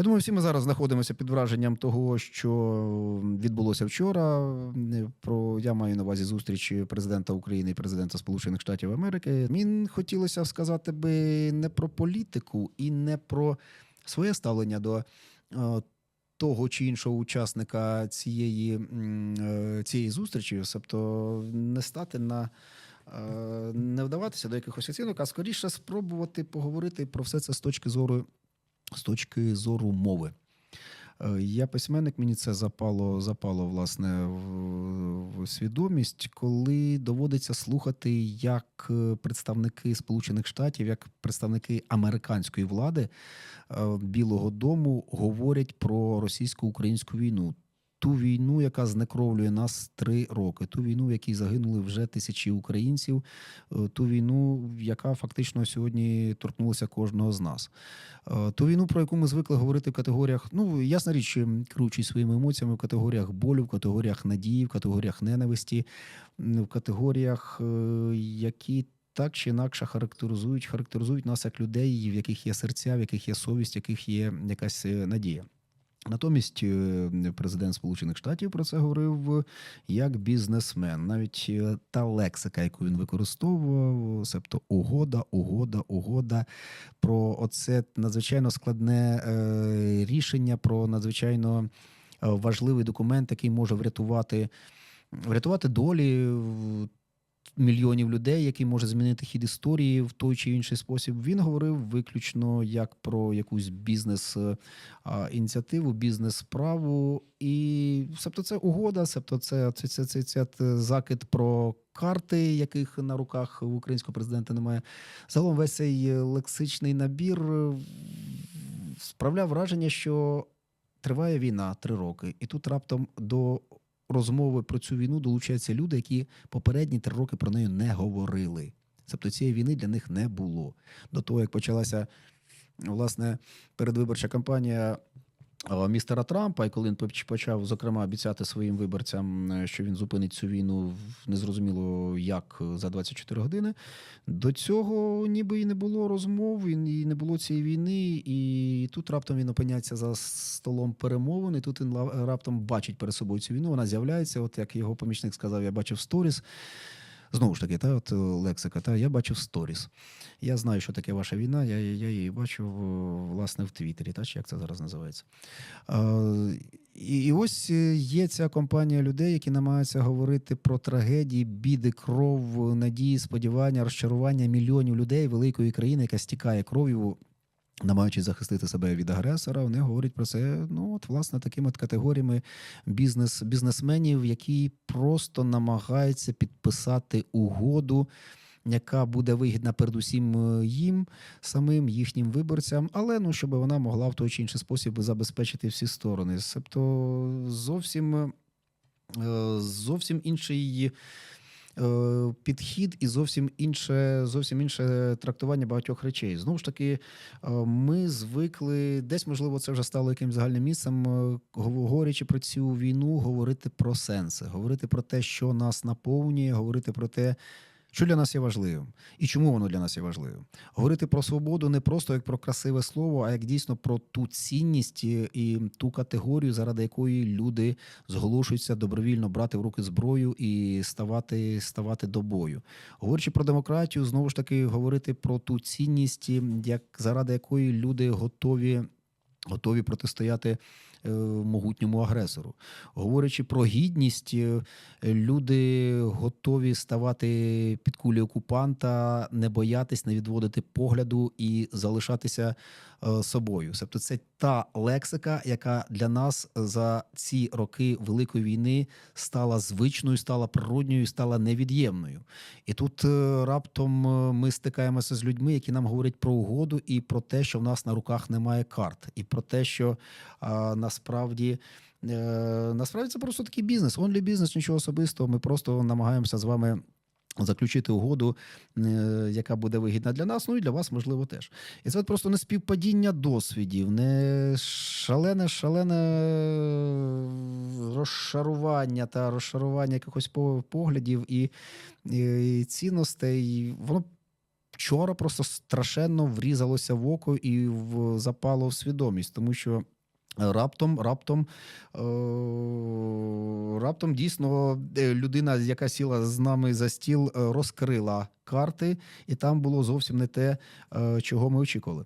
Я думаю, всі ми зараз знаходимося під враженням того, що відбулося вчора. Про я маю на увазі зустріч президента України і президента Сполучених Штатів Америки. Мені хотілося сказати би не про політику і не про своє ставлення до. е, Того чи іншого учасника цієї, е, цієї зустрічі, тобто не стати на е, не вдаватися до якихось оцінок, а скоріше спробувати поговорити про все це з точки зору з точки зору мови. Е, Я письменник, мені це запало, запало власне в, свідомість, коли доводиться слухати, як е, представники Сполучених Штатів, як представники американської влади е, Білого Дому говорять про російсько-українську війну. Ту війну, яка знекровлює нас три роки, ту війну, в якій загинули вже тисячі українців, е, ту війну, яка фактично сьогодні торкнулася кожного з нас. Е, Ту війну, про яку ми звикли говорити в категоріях, ну ясна річ, ем, керуючись своїми емоціями, в категоріях болю, в категоріях надії, в категоріях ненависті, в категоріях, е, які так чи інакше характеризують, характеризують нас як людей, в яких є серця, в яких є совість, в яких є якась е, надія. Натомість е, президент Сполучених Штатів про це говорив як бізнесмен. Навіть е, та лексика, яку він використовував, себто угода, угода, угода, про оце надзвичайно складне е, рішення, про надзвичайно важливий документ, який може врятувати, врятувати долі мільйонів людей, який може змінити хід історії в той чи інший спосіб. Він говорив виключно як про якусь бізнес е, бізнес-справу. І себто це угода, себто це, це, це, це, це, це закид про карти, яких на руках у українського президента немає. Загалом весь цей лексичний набір е, справляв враження, що триває війна три роки, і тут раптом до розмови про цю війну долучаються люди, які попередні три роки про неї не говорили. Тобто цієї війни для них не було. До того, як почалася власне передвиборча кампанія містера Трампа, і коли він поч- почав, зокрема, обіцяти своїм виборцям, е, що він зупинить цю війну в- незрозуміло як е, за 24 години. До цього ніби і не було розмов, і не було цієї війни. І тут раптом він опиняється за столом перемовин, і тут він раптом бачить перед собою цю війну. Вона з'являється, от як його помічник сказав, я бачив сторіс. Знову ж таки, та от е, лексика, та я бачив сторіс. Я знаю, що таке ваша війна. Я, я її бачив е, власне в Твіттері, та чи як це зараз називається. Е, і, і ось е, є ця компанія людей, які намагаються говорити про трагедії, біди, кров, надії, сподівання, розчарування мільйонів людей великої країни, яка стікає кров'ю. Намагаючись захистити себе від агресора, вони говорять про це. Ну от власне такими от категоріями бізнес бізнесменів, які просто намагаються підписати угоду, яка буде вигідна передусім е, їм, самим їхнім виборцям, але ну щоб вона могла в той чи інший спосіб забезпечити всі сторони. Тобто зовсім е, зовсім інший. Е, Підхід і зовсім інше, зовсім інше трактування багатьох речей. Знову ж таки, е, ми звикли, десь можливо, це вже стало якимось загальним місцем, е, говорячи про цю війну, говорити про сенси, говорити про те, що нас наповнює, говорити про те, що для нас є важливим і чому воно для нас є важливим. Говорити про свободу не просто як про красиве слово, а як дійсно про ту цінність і, ту категорію, заради якої люди зголошуються добровільно брати в руки зброю і ставати, ставати до бою. Говорячи про демократію, знову ж таки говорити про ту цінність, як заради якої люди готові. Готові протистояти могутньому агресору. Говорячи про гідність, е, люди готові ставати під кулі окупанта, не боятись, не відводити погляду і залишатися е, собою. Тобто, це та лексика, яка для нас за ці роки великої війни стала звичною, стала природньою, стала невід'ємною. І тут е, раптом е, ми стикаємося з людьми, які нам говорять про угоду і про те, що в нас на руках немає карт, і про те, що а, насправді. Е, насправді це просто такий бізнес. Онлі бізнес, нічого особистого. Ми просто намагаємося з вами. Заключити угоду, е, яка буде вигідна для нас, ну і для вас, можливо, теж. І це просто не співпадіння досвідів, не шалене, шалене розшарування та розшарування якихось поглядів і, і цінностей. Воно вчора просто страшенно врізалося в око і в запало в свідомість, тому що. Раптом, раптом, е, раптом дійсно е, людина, яка сіла з нами за стіл, е, розкрила карти, і там було зовсім не те, чого ми очікували.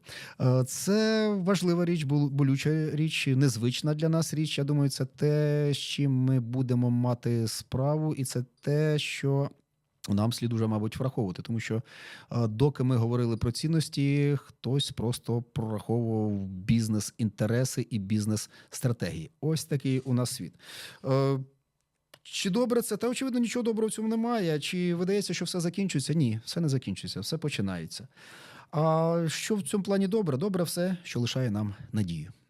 Це важлива річ, болюча річ, незвична для нас річ. Я думаю, це те, з чим ми будемо мати справу, і це те, що. Нам слід уже, мабуть, враховувати, тому що е, доки ми говорили про цінності, хтось просто прораховував бізнес-інтереси і бізнес-стратегії. Ось такий у нас світ. Е, Чи добре це? Та очевидно, нічого доброго в цьому немає. Чи видається, що все закінчується? Ні, все не закінчується, все починається. А що в цьому плані добре? Добре все, що лишає нам надію.